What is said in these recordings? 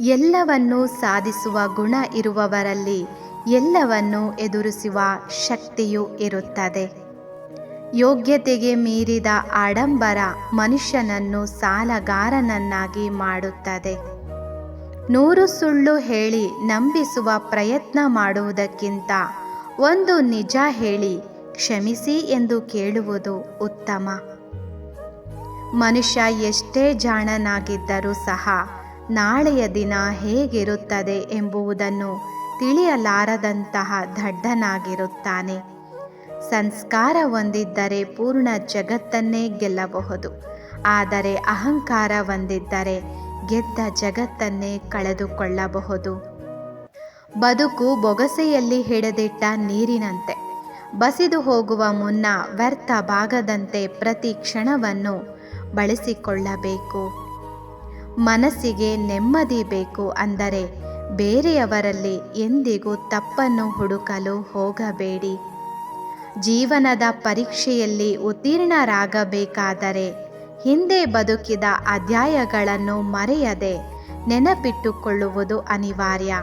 ಎಲ್ಲವನ್ನೂ ಸಾಧಿಸುವ ಗುಣ ಇರುವವರಲ್ಲಿ ಎಲ್ಲವನ್ನು ಎದುರಿಸುವ ಶಕ್ತಿಯು ಇರುತ್ತದೆ. ಯೋಗ್ಯತೆಗೆ ಮೀರಿದ ಆಡಂಬರ ಮನುಷ್ಯನನ್ನು ಸಾಲಗಾರನನ್ನಾಗಿ ಮಾಡುತ್ತದೆ. ನೂರು ಸುಳ್ಳು ಹೇಳಿ ನಂಬಿಸುವ ಪ್ರಯತ್ನ ಮಾಡುವುದಕ್ಕಿಂತ ಒಂದು ನಿಜ ಹೇಳಿ ಕ್ಷಮಿಸಿ ಎಂದು ಕೇಳುವುದು ಉತ್ತಮ. ಮನುಷ್ಯ ಎಷ್ಟೇ ಜಾಣನಾಗಿದ್ದರೂ ಸಹ ನಾಳೆಯ ದಿನ ಹೇಗಿರುತ್ತದೆ ಎಂಬುವುದನ್ನು ತಿಳಿಯಲಾರದಂತಹ ದಡ್ಡನಾಗಿರುತ್ತಾನೆ. ಸಂಸ್ಕಾರ ಹೊಂದಿದ್ದರೆ ಪೂರ್ಣ ಜಗತ್ತನ್ನೇ ಗೆಲ್ಲಬಹುದು. ಆದರೆ ಅಹಂಕಾರ ಹೊಂದಿದ್ದರೆ ಗೆದ್ದ ಜಗತ್ತನ್ನೇ ಕಳೆದುಕೊಳ್ಳಬಹುದು. ಬದುಕು ಬೊಗಸೆಯಲ್ಲಿ ಹಿಡಿದಿಟ್ಟ ನೀರಿನಂತೆ. ಬಸಿದು ಹೋಗುವ ಮುನ್ನ ವ್ಯರ್ಥ ಭಾಗದಂತೆ ಪ್ರತಿ ಕ್ಷಣವನ್ನು ಬಳಸಿಕೊಳ್ಳಬೇಕು. ಮನಸ್ಸಿಗೆ ನೆಮ್ಮದಿ ಬೇಕು ಅಂದರೆ ಬೇರೆಯವರಲ್ಲಿ ಎಂದಿಗೂ ತಪ್ಪನ್ನು ಹುಡುಕಲು ಹೋಗಬೇಡಿ. ಜೀವನದ ಪರೀಕ್ಷೆಯಲ್ಲಿ ಉತ್ತೀರ್ಣರಾಗಬೇಕಾದರೆ ಹಿಂದೆ ಬದುಕಿದ ಅಧ್ಯಾಯಗಳನ್ನು ಮರೆಯದೆ ನೆನಪಿಟ್ಟುಕೊಳ್ಳುವುದು ಅನಿವಾರ್ಯ.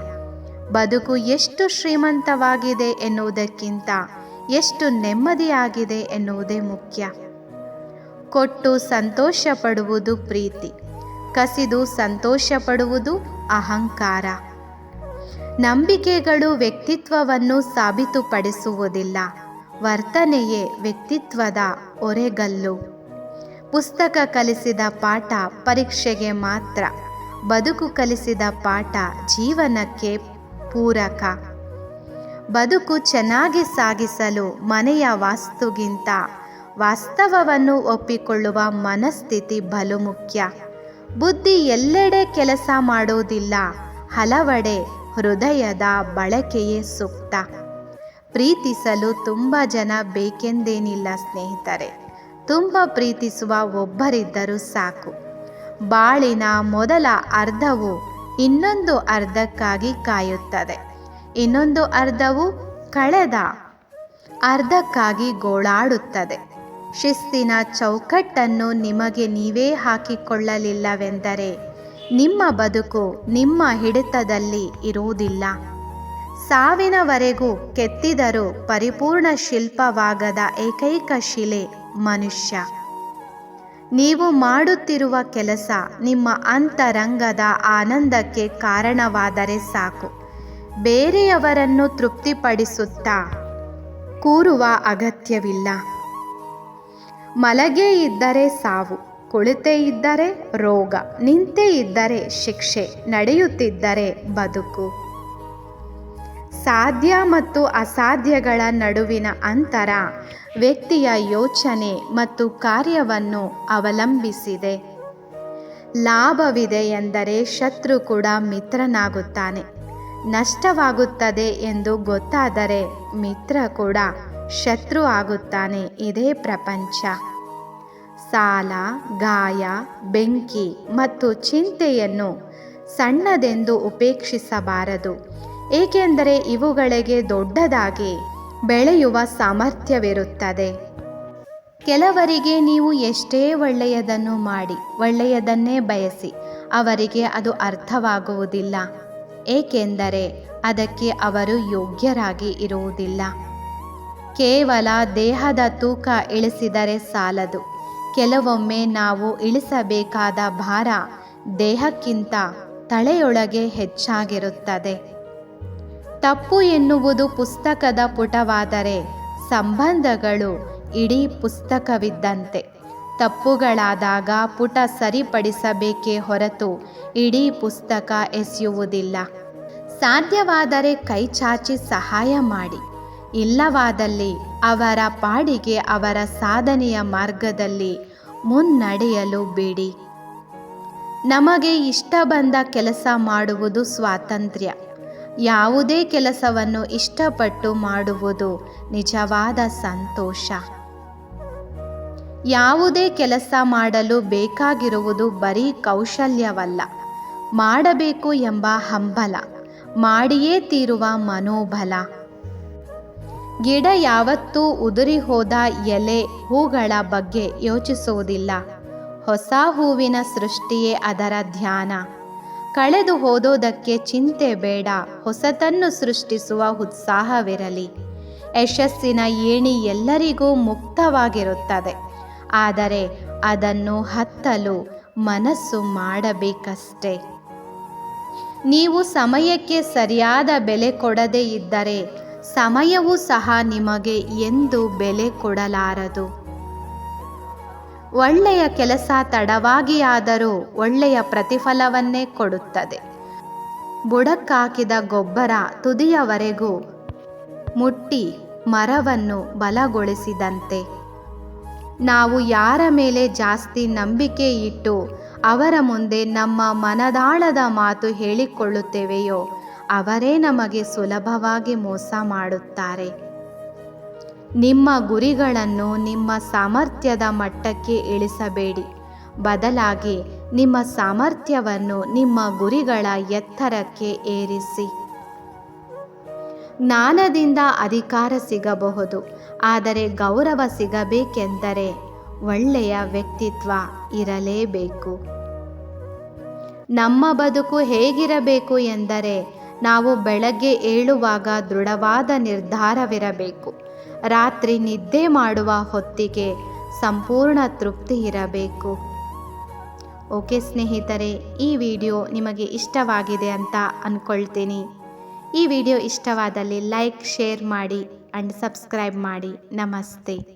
ಬದುಕು ಎಷ್ಟು ಶ್ರೀಮಂತವಾಗಿದೆ ಎನ್ನುವುದಕ್ಕಿಂತ ಎಷ್ಟು ನೆಮ್ಮದಿಯಾಗಿದೆ ಎನ್ನುವುದೇ ಮುಖ್ಯ. ಕೊಟ್ಟು ಸಂತೋಷ ಪಡುವುದು ಪ್ರೀತಿ. ಕಸಿದು ಸಂತೋಷ ಪಡುವುದು ಅಹಂಕಾರ. ನಂಬಿಕೆಗಳು ವ್ಯಕ್ತಿತ್ವವನ್ನು ಸಾಬೀತುಪಡಿಸುವುದಿಲ್ಲ. ವರ್ತನೆಯೇ ವ್ಯಕ್ತಿತ್ವದ ಒರೆಗಲ್ಲು. ಪುಸ್ತಕ ಕಲಿಸಿದ ಪಾಠ ಪರೀಕ್ಷೆಗೆ ಮಾತ್ರ, ಬದುಕು ಕಲಿಸಿದ ಪಾಠ ಜೀವನಕ್ಕೆ ಪೂರಕ. ಬದುಕು ಚೆನ್ನಾಗಿ ಸಾಗಿಸಲು ಮನೆಯ ವಾಸ್ತುಗಿಂತ ವಾಸ್ತವವನ್ನು ಒಪ್ಪಿಕೊಳ್ಳುವ ಮನಸ್ಥಿತಿ ಬಲು ಮುಖ್ಯ. ಬುದ್ಧಿ ಎಲ್ಲೆಡೆ ಕೆಲಸ ಮಾಡೋದಿಲ್ಲ ಹಲವೆಡೆ ಹೃದಯದ ಬಳಕೆಯೇ ಸೂಕ್ತ. ಪ್ರೀತಿಸಲು ತುಂಬ ಜನ ಬೇಕೆಂದೇನಿಲ್ಲ ಸ್ನೇಹಿತರೆ. ತುಂಬ ಪ್ರೀತಿಸುವ ಒಬ್ಬರಿದ್ದರೂ ಸಾಕು. ಬಾಳಿನ ಮೊದಲ ಅರ್ಧವು ಇನ್ನೊಂದು ಅರ್ಧಕ್ಕಾಗಿ ಕಾಯುತ್ತದೆ. ಇನ್ನೊಂದು ಅರ್ಧವು ಕಳೆದ ಅರ್ಧಕ್ಕಾಗಿ ಗೋಳಾಡುತ್ತದೆ. ಶಿಸ್ತಿನ ಚೌಕಟ್ಟನ್ನು ನಿಮಗೆ ನೀವೇ ಹಾಕಿಕೊಳ್ಳಲಿಲ್ಲವೆಂದರೆ ನಿಮ್ಮ ಬದುಕು ನಿಮ್ಮ ಹಿಡಿತದಲ್ಲಿ ಇರುವುದಿಲ್ಲ. ಸಾವಿನವರೆಗೂ ಕೆತ್ತಿದರೂ ಪರಿಪೂರ್ಣ ಶಿಲ್ಪವಾಗದ ಏಕೈಕ ಶಿಲೆ ಮನುಷ್ಯ. ನೀವು ಮಾಡುತ್ತಿರುವ ಕೆಲಸ ನಿಮ್ಮ ಅಂತರಂಗದ ಆನಂದಕ್ಕೆ ಕಾರಣವಾದರೆ ಸಾಕು. ಬೇರೆಯವರನ್ನು ತೃಪ್ತಿಪಡಿಸುತ್ತಾ ಕೂರುವ ಅಗತ್ಯವಿಲ್ಲ. ಮಲಗೇ ಇದ್ದರೆ ಸಾವು, ಕುಳಿತೇ ಇದ್ದರೆ ರೋಗ, ನಿಂತೇ ಇದ್ದರೆ ಶಿಕ್ಷೆ, ನಡೆಯುತ್ತಿದ್ದರೆ ಬದುಕು. ಸಾಧ್ಯ ಮತ್ತು ಅಸಾಧ್ಯಗಳ ನಡುವಿನ ಅಂತರ ವ್ಯಕ್ತಿಯ ಯೋಚನೆ ಮತ್ತು ಕಾರ್ಯವನ್ನು ಅವಲಂಬಿಸಿದೆ. ಲಾಭವಿದೆ ಎಂದರೆ ಶತ್ರು ಕೂಡ ಮಿತ್ರನಾಗುತ್ತಾನೆ. ನಷ್ಟವಾಗುತ್ತದೆ ಎಂದು ಗೊತ್ತಾದರೆ ಮಿತ್ರ ಕೂಡ ಶತ್ರು ಆಗುತ್ತಾನೆ ಇದೇ ಪ್ರಪಂಚ. ಸಾಲ, ಗಾಯ, ಬೆಂಕಿ ಮತ್ತು ಚಿಂತೆಯನ್ನು ಸಣ್ಣದೆಂದು ಉಪೇಕ್ಷಿಸಬಾರದು. ಏಕೆಂದರೆ ಇವುಗಳಿಗೆ ದೊಡ್ಡದಾಗಿ ಬೆಳೆಯುವ ಸಾಮರ್ಥ್ಯವಿರುತ್ತದೆ. ಕೆಲವರಿಗೆ ನೀವು ಎಷ್ಟೇ ಒಳ್ಳೆಯದನ್ನು ಮಾಡಿ, ಒಳ್ಳೆಯದನ್ನೇ ಬಯಸಿ, ಅವರಿಗೆ ಅದು ಅರ್ಥವಾಗುವುದಿಲ್ಲ. ಏಕೆಂದರೆ ಅದಕ್ಕೆ ಅವರು ಯೋಗ್ಯರಾಗಿ ಇರುವುದಿಲ್ಲ. ಕೇವಲ ದೇಹದ ತೂಕ ಇಳಿಸಿದರೆ ಸಾಲದು. ಕೆಲವೊಮ್ಮೆ ನಾವು ಇಳಿಸಬೇಕಾದ ಭಾರ ದೇಹಕ್ಕಿಂತ ತಲೆಯೊಳಗೆ ಹೆಚ್ಚಾಗಿರುತ್ತದೆ. ತಪ್ಪು ಎನ್ನುವುದು ಪುಸ್ತಕದ ಪುಟವಾದರೆ ಸಂಬಂಧಗಳು ಇಡೀ ಪುಸ್ತಕವಿದ್ದಂತೆ. ತಪ್ಪುಗಳಾದಾಗ ಪುಟ ಸರಿಪಡಿಸಬೇಕೇ ಹೊರತು ಇಡೀ ಪುಸ್ತಕ ಎಸೆಯುವುದಿಲ್ಲ. ಸಾಧ್ಯವಾದರೆ ಕೈಚಾಚಿ ಸಹಾಯ ಮಾಡಿ. ಇಲ್ಲವಾದಲ್ಲಿ ಅವರ ಪಾಡಿಗೆ ಅವರ ಸಾಧನೆಯ ಮಾರ್ಗದಲ್ಲಿ ಮುನ್ನಡೆಯಲು ಬಿಡಿ. ನಮಗೆ ಇಷ್ಟ ಬಂದ ಕೆಲಸ ಮಾಡುವುದು ಸ್ವಾತಂತ್ರ್ಯ. ಯಾವುದೇ ಕೆಲಸವನ್ನು ಇಷ್ಟಪಟ್ಟು ಮಾಡುವುದು ನಿಜವಾದ ಸಂತೋಷ. ಯಾವುದೇ ಕೆಲಸ ಮಾಡಲು ಬೇಕಾಗಿರುವುದು ಬರೀ ಕೌಶಲ್ಯವಲ್ಲ. ಮಾಡಬೇಕು ಎಂಬ ಹಂಬಲ, ಮಾಡಿಯೇ ತೀರುವ ಮನೋಬಲ. ಗಿಡ ಯಾವತ್ತೂ ಉದುರಿ ಹೋದ ಎಲೆ ಹೂಗಳ ಬಗ್ಗೆ ಯೋಚಿಸುವುದಿಲ್ಲ. ಹೊಸ ಹೂವಿನ ಸೃಷ್ಟಿಯೇ ಅದರ ಧ್ಯಾನ. ಕಳೆದು ಹೋದೋದಕ್ಕೆ ಚಿಂತೆ ಬೇಡ, ಹೊಸತನ್ನು ಸೃಷ್ಟಿಸುವ ಉತ್ಸಾಹವಿರಲಿ. ಯಶಸ್ಸಿನ ಏಣಿ ಎಲ್ಲರಿಗೂ ಮುಕ್ತವಾಗಿರುತ್ತದೆ. ಆದರೆ ಅದನ್ನು ಹತ್ತಲು ಮನಸ್ಸು ಮಾಡಬೇಕಷ್ಟೆ. ನೀವು ಸಮಯಕ್ಕೆ ಸರಿಯಾದ ಬೆಲೆ ಕೊಡದೇ ಇದ್ದರೆ ಸಮಯವೂ ಸಹ ನಿಮಗೆ ಎಂದು ಬೆಲೆ ಕೊಡಲಾರದು. ಒಳ್ಳೆಯ ಕೆಲಸ ತಡವಾಗಿಯಾದರೂ ಒಳ್ಳೆಯ ಪ್ರತಿಫಲವನ್ನೇ ಕೊಡುತ್ತದೆ. ಬುಡಕ್ಕಾಕಿದ ಗೊಬ್ಬರ ತುದಿಯವರೆಗೂ ಮುಟ್ಟಿ ಮರವನ್ನು ಬಲಗೊಳಿಸಿದಂತೆ. ನಾವು ಯಾರ ಮೇಲೆ ಜಾಸ್ತಿ ನಂಬಿಕೆ ಇಟ್ಟು ಅವರ ಮುಂದೆ ನಮ್ಮ ಮನದಾಳದ ಮಾತು ಹೇಳಿಕೊಳ್ಳುತ್ತೇವೆಯೋ ಅವರೇ ನಮಗೆ ಸುಲಭವಾಗಿ ಮೋಸ ಮಾಡುತ್ತಾರೆ. ನಿಮ್ಮ ಗುರಿಗಳನ್ನು ನಿಮ್ಮ ಸಾಮರ್ಥ್ಯದ ಮಟ್ಟಕ್ಕೆ ಇಳಿಸಬೇಡಿ. ಬದಲಾಗಿ ನಿಮ್ಮ ಸಾಮರ್ಥ್ಯವನ್ನು ನಿಮ್ಮ ಗುರಿಗಳ ಎತ್ತರಕ್ಕೆ ಏರಿಸಿ. ಜ್ಞಾನದಿಂದ ಅಧಿಕಾರ ಸಿಗಬಹುದು, ಆದರೆ ಗೌರವ ಸಿಗಬೇಕೆಂದರೆ ಒಳ್ಳೆಯ ವ್ಯಕ್ತಿತ್ವ ಇರಲೇಬೇಕು. ನಮ್ಮ ಬದುಕು ಹೇಗಿರಬೇಕು ಎಂದರೆ ನಾವು ಬೆಳಗ್ಗೆ ಏಳುವಾಗ ದೃಢವಾದ ನಿರ್ಧಾರವಿರಬೇಕು. ರಾತ್ರಿ ನಿದ್ದೆ ಮಾಡುವ ಹೊತ್ತಿಗೆ ಸಂಪೂರ್ಣ ತೃಪ್ತಿ ಇರಬೇಕು. ಓಕೆ ಸ್ನೇಹಿತರೆ, ಈ ವಿಡಿಯೋ ನಿಮಗೆ ಇಷ್ಟವಾಗಿದೆ ಅಂತ ಅಂದ್ಕೊಳ್ತೀನಿ ಈ ವಿಡಿಯೋ ಇಷ್ಟವಾದಲ್ಲಿ ಲೈಕ್, ಶೇರ್ ಮಾಡಿ ಆ್ಯಂಡ್ ಸಬ್ಸ್ಕ್ರೈಬ್ ಮಾಡಿ. ನಮಸ್ತೆ.